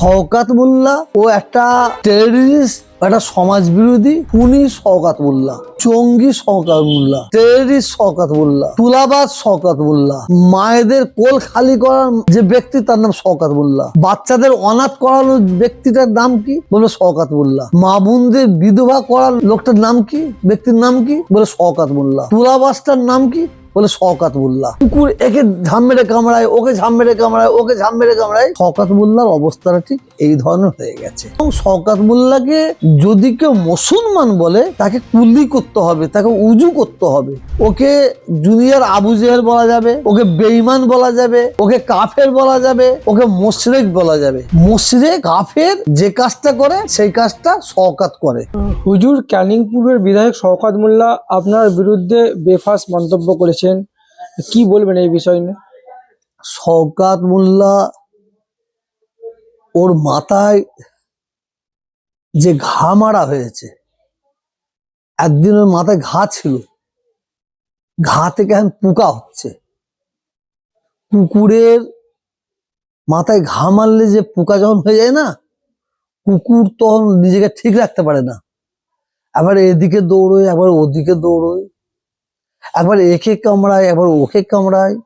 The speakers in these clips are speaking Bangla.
শওকাত মোল্লা ও একটা টেররিস্ট একটা সমাজ বিরোধী খুনি শওকাত মোল্লা চঙ্গি শওকাত মোল্লা টেররিস্ট শওকাত মোল্লা, তুলাবাজ শওকাত মোল্লা, মায়েদের কোল খালি করার যে ব্যক্তি তার নাম শওকাত মোল্লা, বাচ্চাদের অনাথ করানো ব্যক্তিটার নাম কি বলে শওকাত মোল্লা মা বোনদের বিধবা করার লোকটার নাম কি, ব্যক্তির নাম কি বলে শওকাত মোল্লা তুলাবাসটার নাম কি বলে শওকাত মোল্লা কুকুর একে ঝাম মেরে কামড়ায়, ওকে ঝাম মেরে কামড়ায়, ওকে ঝাম মেরে কামড়ায়। শওকাত মোল্লার অবস্থাটা ঠিক এই ধরনের হয়ে গেছে। এবং শওকাত মোল্লাকে যদি কেউ মুসলমান বলে, তাকে কুলি করতে হবে, তাকে উজু করতে হবে। ওকে জুনিয়র আবু জেহেল বলা যাবে, ওকে বেইমান বলা যাবে, ওকে কাফের বলা যাবে, ওকে মোশরেক বলা যাবে। মোশরেক, কাফের যে কাজটা করে, সেই কাজটা শওকাত করে। হুজুর ক্যানিংপুরের বিধায়ক শওকাত মোল্লা আপনার বিরুদ্ধে বেফাস মন্তব্য করেছেন কি বলবেন এই বিষয় নিয়ে? শওকাত মোল্লা ওর মাথায় যে ঘা মারা হয়েছে, একদিন ওর মাথায় ঘা ছিল, ঘা থেকে এখন পোকা হচ্ছে। কুকুরের মাথায় ঘা মারলে যে পোকা যখন হয়ে যায় না, কুকুর তখন নিজেকে ঠিক রাখতে পারে না। আবার এদিকে দৌড়োয় আবার ওদিকে দৌড়োয়। একবার একে কামড়ায়, একবার ওকে কামড়ায়।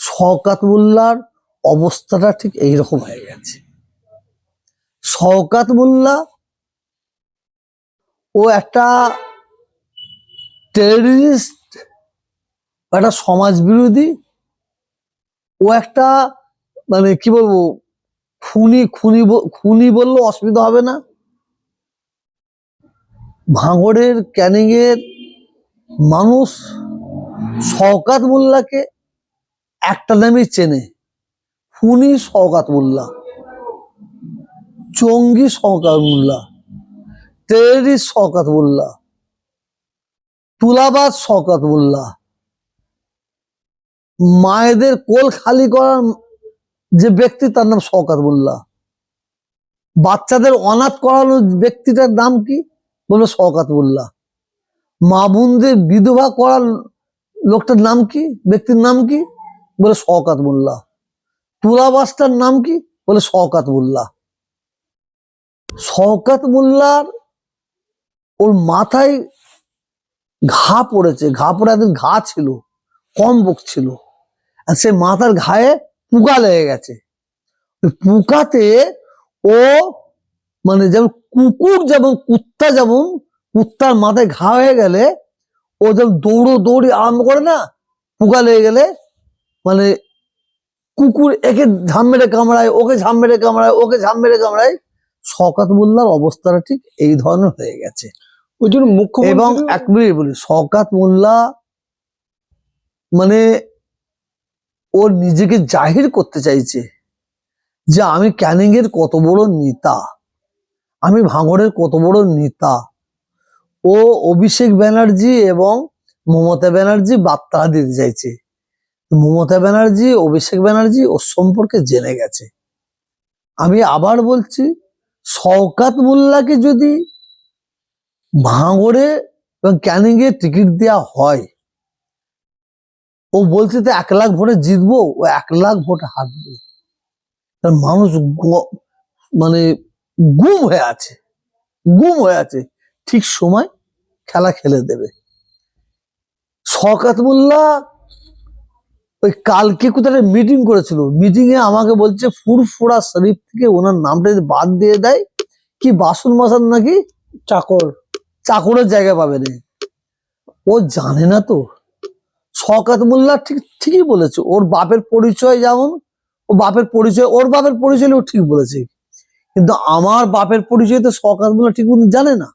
শওকাত মোল্লার অবস্থাটা ঠিক এইরকম হয়ে গেছে। শওকাত মোল্লা ও একটা টেররিস্ট একটা সমাজ বিরোধী ও একটা মানে কি বলব, খুনি খুনি খুনি বললেও অসুবিধা হবে না। ভাঙড়ের ক্যানিং এর মানুষ শওকাত মোল্লাকে একটা নামই চেনে। খুনি শওকাত মোল্লা চঙ্গি শওকাত মোল্লা টেরিস শওকাত মোল্লা, তুলাবাজ শওকাত মোল্লা, মায়েদের কোল খালি করার যে ব্যক্তি তার নাম শওকাত মোল্লা। বাচ্চাদের অনাথ করানো ব্যক্তিটার নাম কি? বলল শওকাত মোল্লা। মা বোনদের বিধবা করার লোকটার নাম কি? ব্যক্তির নাম কি? বলে শওকাত মোল্লা। তুলাবাসটার নাম কি? বলে শওকাত মোল্লা। শওকাত মোল্লার ওর মাথায় ঘা পড়েছে। ঘা পড়ে একদিন ঘা ছিল, কম বুক ছিল। আর সে মাথার ঘায়ে পোকা লেগে গেছে। পোকাতে ও মানে যেমন কুকুর যেমন, কুত্তা যেমন কুত্তার মাথায় ঘা হয়ে গেলে ও যেমন দৌড়ো দৌড়ি আরম্ভ করে না পোকা লেগে গেলে মানে কুকুর একে ঝাম মেরে কামড়ায় ওকে ঝাম মেরে কামড়ায় ওকে ঝাম মেরে কামড়ায়। শওকাত মোল্লার অবস্থাটা ঠিক এই ধরনের হয়ে গেছে। ওই জন্য মুখ্য এবং এক মিনিট বলি শওকাত মোল্লা মানে ও নিজেকে জাহির করতে চাইছে যে আমি ক্যানিং এর কত বড় নেতা আমি ভাঙড়ের কত বড় নেতা ও অভিষেক ব্যানার্জি এবং মমতা ব্যানার্জি বার্তা দিতে চাইছে। মমতা ব্যানার্জি, অভিষেক ব্যানার্জি ও সম্পর্কে জেনে গেছে। আমি আবার বলছি, শওকাত মোল্লাকে যদি ভাঙড়ে এবং ক্যানিং এ টিকিট দেওয়া হয়, ও বলছে তো এক লাখ ভোটে জিতবো, ও এক লাখ ভোটে হারবে। মানুষ মানে গুম হয়ে আছে, গুম হয়ে আছে। ঠিক সময় খেলা খেলে দেবে। শকাত মোল্লা ওই কালকে কোথায় মিটিং করেছিল। মিটিং এ আমাকে বলছে ফুরফুরা শরীফ থেকে ওনার নামটা যদি বাদ দিয়ে দেয় কি বাসন মাসান নাকি? চাকর। চাকরের জায়গা পাবে না ও জানে না তো। শকাত মোল্লা ঠিক ঠিকই বলেছে। ওর বাপের পরিচয় যেমন ও বাপের পরিচয় ওর বাপের পরিচয় ও ঠিক বলেছে। কিন্তু আমার বাপের পরিচয় তো শকাত মোল্লা ঠিক জানে না।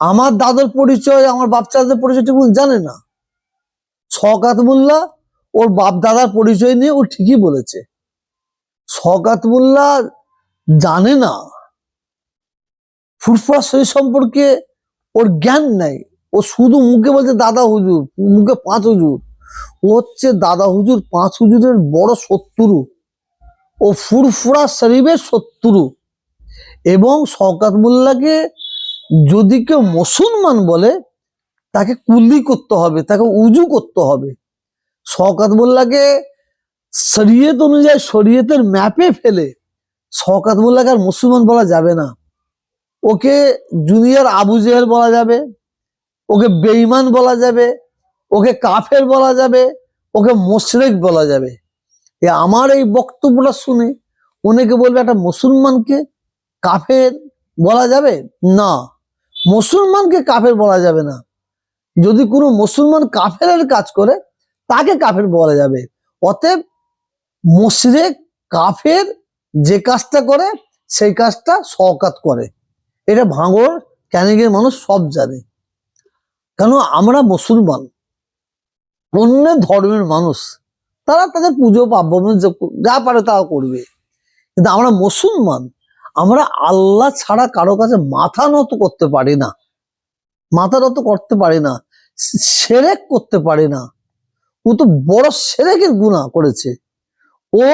আমার দাদার পরিচয়, আমার বাপ চাচাদের পরিচয় ঠিক জানে না। শকাত মোল্লা, ওর বাপ দাদার পরিচয় নিয়ে ও ঠিকই বলেছে। শকাত মোল্লা জানে না। ফুরফুরা শরীর সম্পর্কে ওর জ্ঞান নাই। ও শুধু মুখে বলছে, দাদা হুজুর। মুখে পাঁচ হুজুর। ও হচ্ছে দাদা হুজুর পাঁচ হুজুরের বড় শত্রু। ও ফুরফুরা শরীফের শত্রু। এবং শওকাত মোল্লাকে যদি কেউ মুসলমান বলে, তাকে কুলি করতে হবে, তাকে উজু করতে হবে। শওকাত মোল্লাকে শরীয়ত অনুযায়ী শরীয়তের ম্যাপে ফেলে শওকাত মোল্লাকে আর মুসলমান বলা যাবে না। ওকে জুনিয়র আবু জেহেল বলা যাবে, ওকে বেঈমান বলা যাবে, ওকে কাফের বলা যাবে, ওকে মোশরেক বলা যাবে। এ আমার এই বক্তব্যটা শুনে অনেকে বলবে, একটা মুসলমানকে কাফের বলা যাবে? না। মুসলমানকে কাফের বলা যাবে না। যদি কোনো মুসলমান কাফের কাজ করে, তাকে কাফের বলা যাবে। অতএব মুশরেক কাফের যে কাজটা করে, সেই কাজটা শওকাত করে। এটা ভাঙর ক্যানিংয়ের মানুষ সব জানে। কেন আমরা মুসলমান, অন্য ধর্মের মানুষ, তারা তাদের পুজো পার্বণ যা পারে তাও করবে। কিন্তু আমরা মুসলমান আমরা আল্লাহ ছাড়া কারও কাছে মাথা নত করতে পারি না। মাথা নত করতে পারি না। সেরেক করতে পারি না। ও তো বড় সেরেকের গুণা করেছে। ও,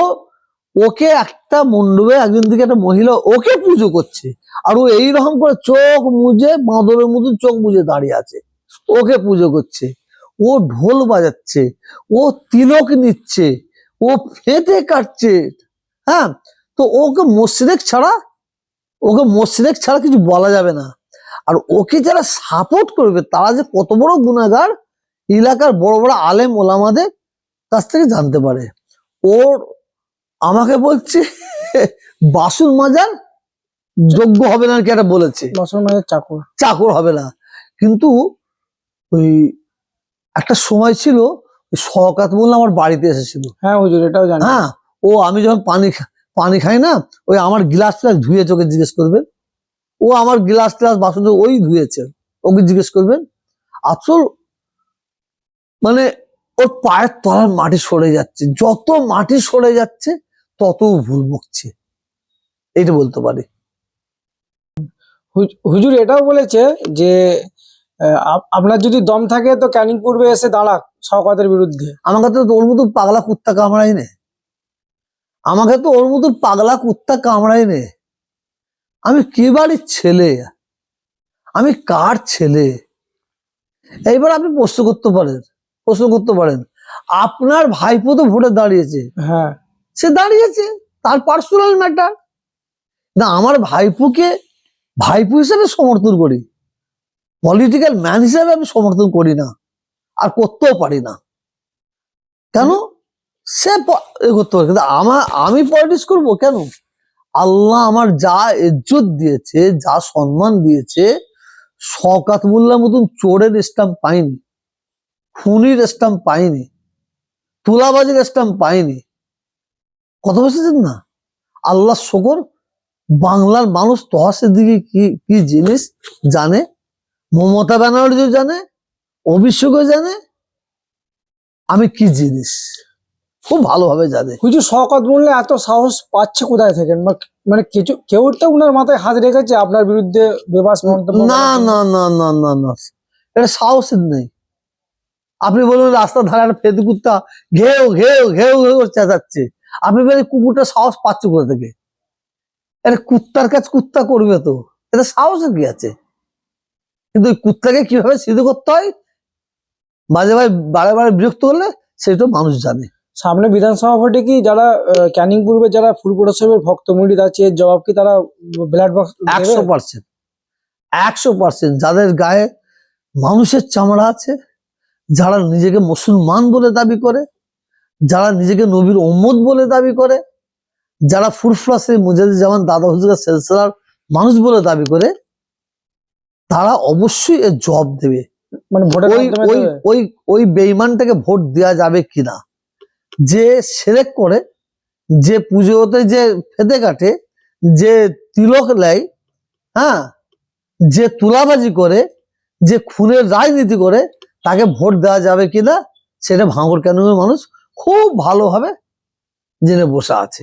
ওকে একটা মণ্ডপে একজন দিকে একটা মহিলা ওকে পুজো করছে। আর ও এইরকম করে চোখ মুজে, বাঁদরের মতন চোখ মুজে দাঁড়িয়ে আছে। ওকে পুজো করছে। ও ঢোল বাজাচ্ছে। ও তিলক নিচ্ছে। ও ফেটে কাটছে। হ্যাঁ? তো ওকে মোশরেক ছাড়া ওকে মোশরেক ছাড়া কিছু বলা যাবে না। আর ওকে যারা সাপোর্ট করবে তারা যে কত বড় গুণাগার এলাকার বড় বড় আলেম ওলামাদের কাছ থেকে জানতে পারে। ওর আমাকে বলছে বাসুল মাজার যোগ্য হবে না কি একটা বলেছে। মুসলমানের চাকর। চাকর হবে না। কিন্তু ওই একটা সময় ছিল ওই শওকাত বললাম আমার বাড়িতে এসেছিল। হ্যাঁ হুজুর এটাও জানি। হ্যাঁ ও আমি যখন পানি খা- পানি খাই না ওই আমার গ্লাস ট্লাস ধুয়ে চোখে জিজ্ঞেস করবেন। ও আমার গ্লাস ট্লাস বাসন ওই ধুয়েছে ওকে জিজ্ঞেস করবেন। আসল মানে ওর পায়ের তলার মাটি সরে যাচ্ছে যত মাটি সরে যাচ্ছে তত ভুল বকছে। এইটা বলতে পারি। হুজুর এটাও বলেছে যে আপ- আপনার যদি দম থাকে তো ক্যানিং পূর্বে এসে দাঁড়াক শওকতের বিরুদ্ধে। আমাকে তো ওর মতো পাগলা কুত্তা কামড়াই নে। আমাকে তো ওর মতো পাগলা কুত্তা কামড়াই নে। আমি কি বাড়ির ছেলে? আমি কার ছেলে? এইবার আপনি প্রশ্ন করতে পারেন প্রশ্ন করতে পারেন। আপনার ভাইপো তো ভোটে দাঁড়িয়েছে। হ্যাঁ। সে দাঁড়িয়েছে তার পার্সোনাল ম্যাটার না আমার ভাইপোকে ভাইপো হিসেবে সমর্থন করি। পলিটিক্যাল ম্যান হিসেবে আমি সমর্থন করি না। আর করতেও পারি না। কেন? সে করতে পারে। কিন্তু আমার আমি পলিটিক্স করব কেন? আল্লাহ আমার যা ইজ্জত দিয়েছে, যা সম্মান দিয়েছে শকাত মোল্লার মতন চোরের স্ট্যাম্প পাইনি, খুনির স্ট্যাম্প পাইনি, তুলাবাজির স্ট্যাম্প পাইনি। কথা বুঝতেছেন না? আল্লাহ শকর, বাংলার মানুষ তহাসের দিকে কি কি জিনিস জানে? মমতা ব্যানার্জিও জানে, অভিষেকও জানে। আমি কি জিনিস? খুব ভালোভাবে জানে হুজুর শওকত মোল্লা এত সাহস পাচ্ছে কোথায় থেকে? মা- মানে কিছু কেউ তো উনার মাথায় হাত রেখেছে আপনার বিরুদ্ধে বেবাস মন্তব্য না না না না না না। এটা সাহসের নেই। আপনি বলুন রাস্তার ধারে একটা ফেদি কুত্তা ঘেউ ঘেউ ঘেউ ঘেউ চেঁচাচ্ছে। আপনি বলেন কুকুরটা সাহস পাচ্ছে কোথা থেকে? আরে কুত্তার কাজ কুত্তা করবে তো। এটা সাহসের কি আছে? কিন্তু ওই কুত্তাকে কীভাবে সিদ্ধ করতে হয়? মাঝে মাঝে বারে বারে বিরক্ত করলে সেটা মানুষ জানে। সামনে বিধানসভা ভোটে কি যারা ক্যানিং পূর্বে যারা ফুলপুর সাহেবের ভক্ত মুড়িদ আছে এর জবাব কি তারা ব্লাড বক্স একশো পার্সেন্ট। একশো পার্সেন্ট। যাদের গায়ে মানুষের চামড়া আছে যারা নিজেকে মুসলমান বলে দাবি করে যারা নিজেকে নবীর ওম্মদ বলে দাবি করে যারা ফুরফুরাসে মুজাহিদ যেমন দাদা হুজুরের সিলসিলার মানুষ বলে দাবি করে তারা অবশ্যই এর জবাব দেবে। মানে ওই? ওই ওই বেইমানটাকে ভোট দেওয়া যাবে কিনা? যে সেরেক করে, যে পুজোতে যে ফেদে কাটে, যে তিলক নেয় হ্যাঁ যে তুলাবাজি করে, যে খুনের রাজনীতি করে, তাকে ভোট দেওয়া যাবে কিনা, সেটা ভাঙর কেন মানুষ খুব ভালোভাবে জেনে বসে আছে।